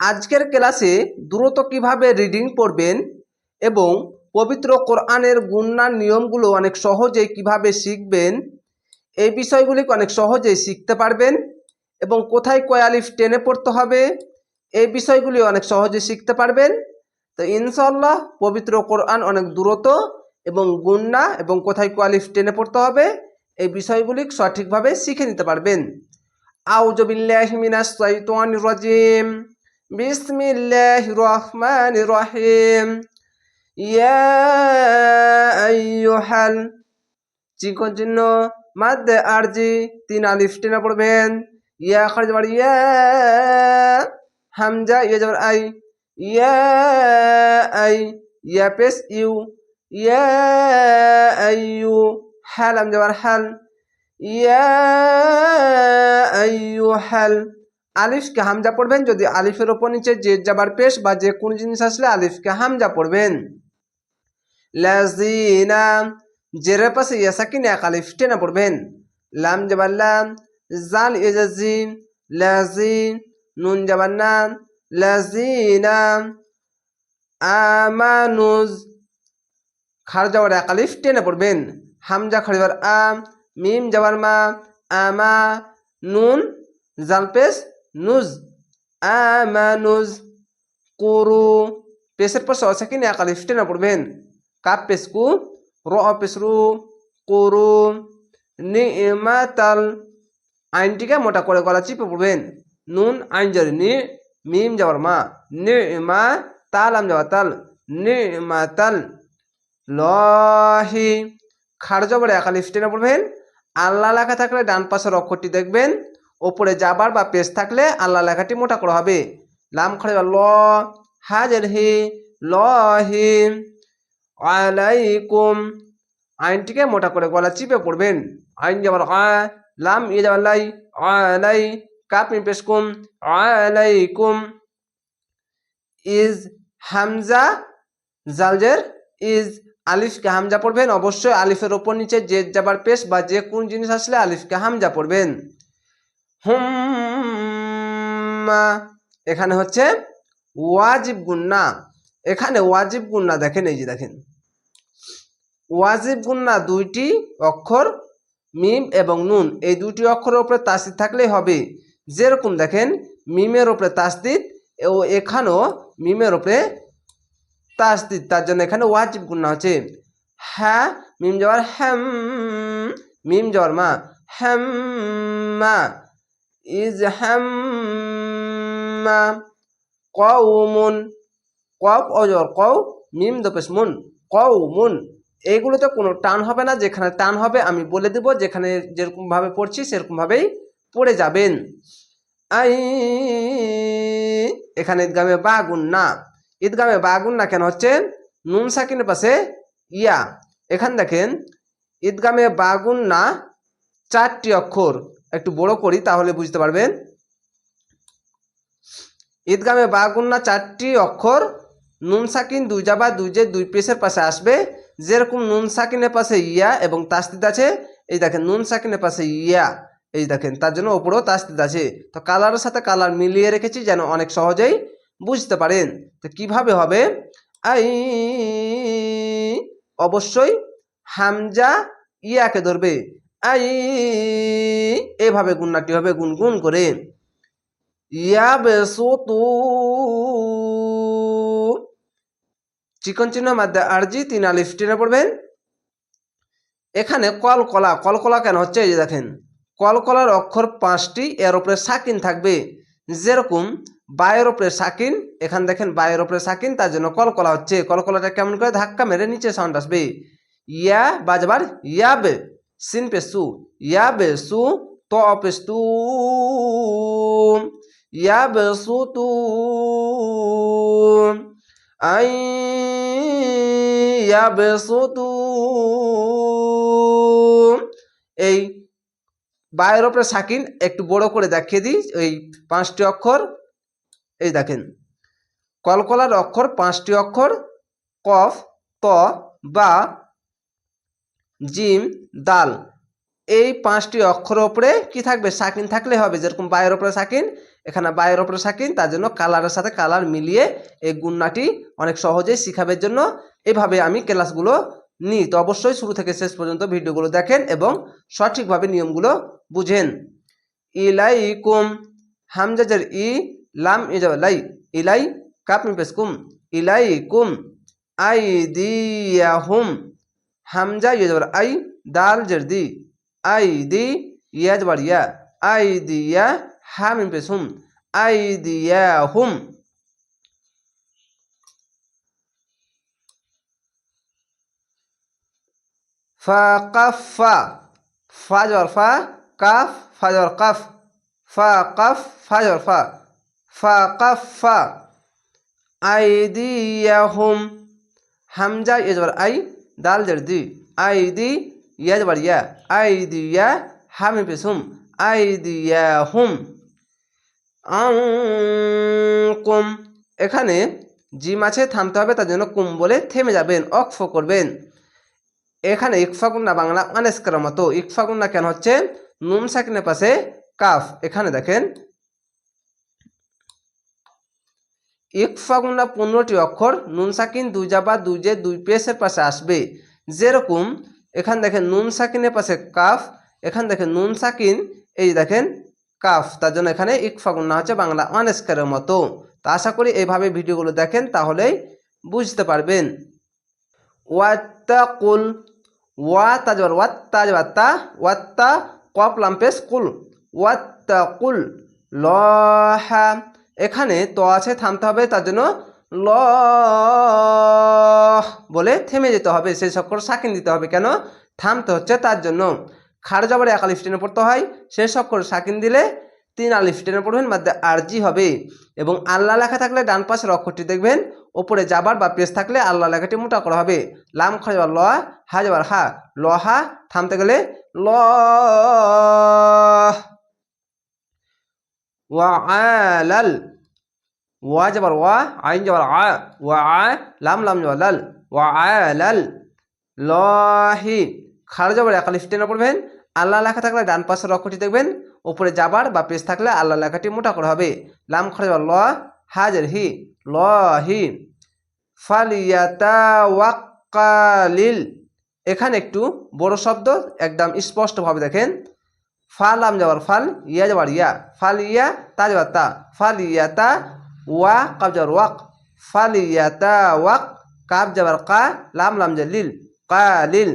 আজকের ক্লাসে দ্রুত কীভাবে রিডিং পড়বেন এবং পবিত্র কোরআনের গুণার নিয়মগুলো অনেক সহজে কীভাবে শিখবেন, এই বিষয়গুলি অনেক সহজে শিখতে পারবেন এবং কোথায় কয়ালিফ টেনে পড়তে হবে, এই বিষয়গুলি অনেক সহজে শিখতে পারবেন। তো ইনশাল্লাহ পবিত্র কোরআন অনেক দ্রুত এবং গুন্না এবং কোথায় কোয়ালিফ টেনে পড়তে হবে এই বিষয়গুলি সঠিকভাবে শিখে নিতে পারবেন। আউযু বিল্লাহি মিনাশ শাইতানির রাজিম। বিসমিল্লাহির রহমানির রহিম। ইয়া আইয়ুহাল চিকন চিহ্ন মাদ্দে আরজি তিন আলিফ টেনে পড়বেন। ইয়া খারিজ বাড়ি, ইয়া হামজা, ইয়া যাবার আই, ইয়া আই, ইয়া পেস ইউ, ইয়া আইয়ু হাল হামজা যাবার হাল ইয়া হাল আলিফকে হামজা পড়বেন যদি আলিফের ওপর নিচে যে যাবার পেশ বা যে কোন জিনিস আসলে আলিফকে হামজা পড়বেন লাজিনা জেরের পাশে ইয়াসাকিন এক আলিফ টেনে পড়বেন লাম যাবার লাম জাল ইজাজি লাজি নুন যাবার নাম লাজিনা আমানুজ খার যাওয়ার এক আলিফ টেনে পড়বেন হামজা খারিবার আম মিম যাবার মা আমা নুন জাল পেশ নুজ আমানুজ কুরু, পেশের পাশে অসাকিন এক আলিফ টেনে পড়বেন। কাপ পেশ কু র পেশ রু কুরু, নিমাতাল, আইনটিকে মোটা করে গলা চিপে পড়বেন। নুন, আইন জারি, নি, মিম যাওয়ার মা নি মা তাল আম যাওয়া তাল নি মা তাল লহি। খার জবরে একালিফ টেনে পড়বেন। আল্লাহ লেখা থাকলে ডান পাশের অক্ষরটি দেখবেন। ওপরে যাবার বা পেজ থাকলে আল্লাহ লেখাটি মোটা করা হবে। লাম খড়ে ল, হাজের হি লহি আলাইকুম। আইনটিকে মোটা করে গলা চিপে পড়বেন। আইন যাবার আ, লাম ইয়ে যাবার লাই, আলাই কাপিন পেশকুম আলাইকুম। ইজ হামজা, জালজের ইজ আলিফকে হামজা পড়বেন, অবশ্যই আলিফের ওপর নিচে যে যাবার পেশ বা যে কোন জিনিস আসলে আলিফকে হামজা পড়বেন। হুম্মা, এখানে হচ্ছে ওয়াজিব গুন্না। এখানে ওয়াজিব গুন্না দেখেন, এই যে দেখেন। ওয়াজিব গুন্না দুইটি অক্ষর, মিম এবং নুন। এই দুটি অক্ষরের উপরে তাসদিদ থাকলেই হবে। যেরকম দেখেন, মিমের উপরে তাসদিদ ও এখানেও মিমের উপরে তাসদিদ তার জন্য এখানে ওয়াজিব গুন্না হচ্ছে। হ্যাঁ মিম যাওয়ার হ্যাম মিম যাওয়ার মা হ্যাম মা, ইজ হ্যাম মা কউমুন কফ অজর, কও, মিম দপেশ মুন কউমুন এইগুলোতে কোনো টান হবে না, যেখানে টান হবে আমি বলে দেব, যেখানে যেরকমভাবে পড়ছি সেরকমভাবেই পড়ে যাবেন। আই, এখানে ঈদগামে বাগুন না। ঈদগামে বাগুন না কেন? হচ্ছে নুন সাকিনের পাশে ইয়া। এখান দেখেন, ঈদগামে বাগুন না, চারটি অক্ষর। একটু বড় করি তাহলে বুঝতে পারবেন। ঈদগামে বাগুন না, চারটি অক্ষর। নুন সাকিন দুই জাবা, দুই যে দুই পেশের পাশে আসবে। যেরকম নুন সাকিনের পাশে ইয়া এবং তাস্তিদ আছে, এই দেখেন, নুন সাকিনের পাশে ইয়া। এই দেখেন, তার জন্য ওপরেও তাস্তিদ আছে। তো কালারের সাথে কালার মিলিয়ে রেখেছি যেন অনেক সহজেই বুঝতে পারেন? তো কীভাবে হবে? আই, অবশ্যই হামজা ইয়াকে ধরবে। আই, এভাবে গুন্নাটি হবে গুনগুন করে। ইয়া বেসুতু চিকন চিহ্ন মাধ্যমে আরজি তিন আলিফ টেনে পড়বেন। এখানে কলকলা কলকলা কেন হচ্ছে? এই যে দেখেন কলকলার অক্ষর পাঁচটি, এর উপরে সাকিন থাকবে। যেরকম বায়ের ওপরে সাকিন, এখান দেখেন বায়ের ওপরে সাকিন, তার জন্য কলকলা হচ্ছে। কলকলাটা কেমন করে ধাক্কা মেরে নিচে সাউন্ড আসবে। ইয়া বাজবার, ইয়াবে সিন পে পেসু ইয়াবে সু ত পেস্তু ইয়াবে সু তু, আই ইয়াবে সু তু। এই বায়ের ওপরে সাকিন একটু বড় করে দেখিয়ে দিই, ওই পাঁচটি অক্ষর। এই দেখেন। কলকলার অক্ষর, পাঁচটি অক্ষর, কফ, ত, বা, জিম, দাল। এই পাঁচটি অক্ষর ওপরে কি থাকবে? সাকিন থাকলে হবে। যেরকম বায়ের ওপরে সাকিন, এখানে বায়ের ওপরে সাকিন, তার জন্য কালারের সাথে কালার মিলিয়ে এই গুণনাটি অনেক সহজেই শিখাবের জন্য এভাবে আমি ক্লাসগুলো নিই। তো অবশ্যই শুরু থেকে শেষ পর্যন্ত ভিডিওগুলো দেখেন এবং সঠিকভাবে নিয়মগুলো বুঝেন। ইলাইকুম। হামজাজের ই লাম ইজাব লাই ইলাই কাপ পেশ কুম ইলাইকুম আই দিয়াহুম হামজা ইজাবার আই দাল জেরদি আই দি ইয়াজবার ইয়া আই দিয়া হাম পেশ হুম আই দিয়াহুম ফা কাফ ফা ফা ফা কাফ ফা কাফ ফা কাফ ফা ফা ফা কাফ ফা আইদিয়াহুম। হামজা ইয়া জবর আই, দাল জের দি। আইদি ইয়া জবর ইয়া আইদিয়া হাম পেশুম আইদিয়াহুম। আনকুম। এখানে জিম আছে, থামতে হবে, তার জন্য কুম বলে থেমে যাবেন অক্ফ করবেন। এখানে ইকফাগুন্না বাংলা অনেস্কার মতো। ইকফাগুন্না কেন হচ্ছে? নুন সাকিনের পাশে কাফ। এখানে দেখেন ইকফাগুন্না পনেরোটি অক্ষর, নুন সাকিন দুই জাবা দুই জে দুই পেশের পাশে আসবে। যেরকম, এখান দেখেন নুন সাকিনের পাশে কাফ, এখান দেখেন নুন সাকিন, এই দেখেন কাফ, তার জন্য এখানে ইকফাগুন্না হচ্ছে বাংলা আনেস্কারের মতো। তা আশা করি এইভাবে ভিডিওগুলো দেখেন, তাহলেই বুঝতে পারবেন। ওয়াত্তাকুল, ওয়া তাজবার ওয়াত্তা যাবাত্তা ওয়াত্তা কপ লাম্পেস কুল ওয়াত্তাকুল, লহা এখানে তো আছে থামতে হবে, তার জন্য ল, বলে থেমে যেতে হবে, সেই সকল সাকিন দিতে হবে, কেন? থামতে হচ্ছে তার জন্য। খাড় যাবার এক আলিফ টেনে পড়তে হয় সেই সকল সাকিন দিলে তিন আলিফ টেনে পড়বেন মধ্যে আরজি হবে। এবং আল্লাহ লেখা থাকলে ডান পাশের অক্ষরটি দেখবেন, ওপরে যাবার বা প্রেস থাকলে আল্লাহ লেখাটি মোটা করা হবে। লাম, খা যাবার ল, হা যাবার হা, ল, হা, থামতে গেলে ল ওয়া আলাল ওয়া যাবার ওয়া আইন যাবার আ ওয়া আ লাম লাম যাবার লাল ওয়া আলাল লহি খাড় যাবার একালিফ টেনে পড়বেন। আল্লাহ লেখা থাকলে ডান পাশের অক্ষরটি দেখবেন। ওপরে যাবার বা পেজ থাকলে আল্লাহ লেখাটি মোটা করা হবে। লাম খা যাবার ল, হাজের হি। ল হি ফালিয়াতাওয়াক্কালিল। এখানে একটু বড় শব্দ, একদম স্পষ্টভাবে দেখেন। ফালাম যাবার ফাল ইয়া যাবার ইয়া ফাল ইয়া তা যাবার তা ফাল ইয়াতা ওয়া কাব যাবার ওয়াক ফাল ইয়াতা ওয়াক কাব যাবার কা লাম লাম যা লিল কালিল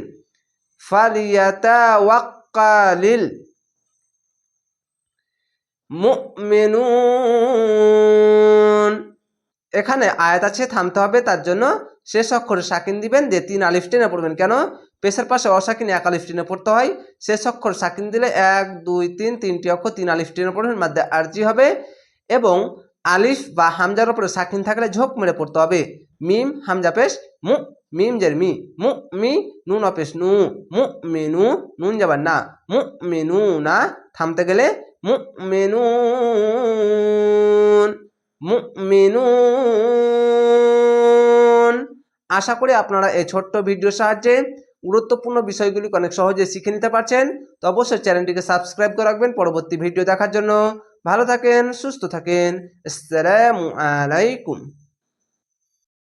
ফাল ইয়াতা ওয়াক্কালিল মুমিনুন এখানে আয়াত আছে, থামতে হবে, তার জন্য শেষ অক্ষরে সাকিন দিবেন, দিয়ে তিন আলিফ টেনে পড়বেন। কেন? পেশের পাশে অসাকিন এক আলিফ টেনে পড়তে হয়, শেষ অক্ষর সাকিন দিলে এক, দুই, তিন, তিনটি অক্ষর তিন আলিফ টেনে পড়বেন মাধ্যে আরজি হবে। এবং আলিফ বা হামজার উপরে সাকিন থাকলে ঝোঁক মেরে পড়তে হবে। মিম, হামজা পেশ, মু, মিম জের মি, মু, মি নুন অপেশ নু, মু মেনু নুন যাবার না, মু মেনু না থামতে গেলে মু মেনু মুমিনুন। আশা করি আপনারা এই ছোট্ট ভিডিওর সাহায্যে গুরুত্বপূর্ণ বিষয়গুলি অনেক সহজে শিখে নিতে পারছেন। তো অবশ্যই চ্যানেলটিকে সাবস্ক্রাইব করে রাখবেন পরবর্তী ভিডিও দেখার জন্য। ভালো থাকেন, সুস্থ থাকেন। আসসালামু আলাইকুম।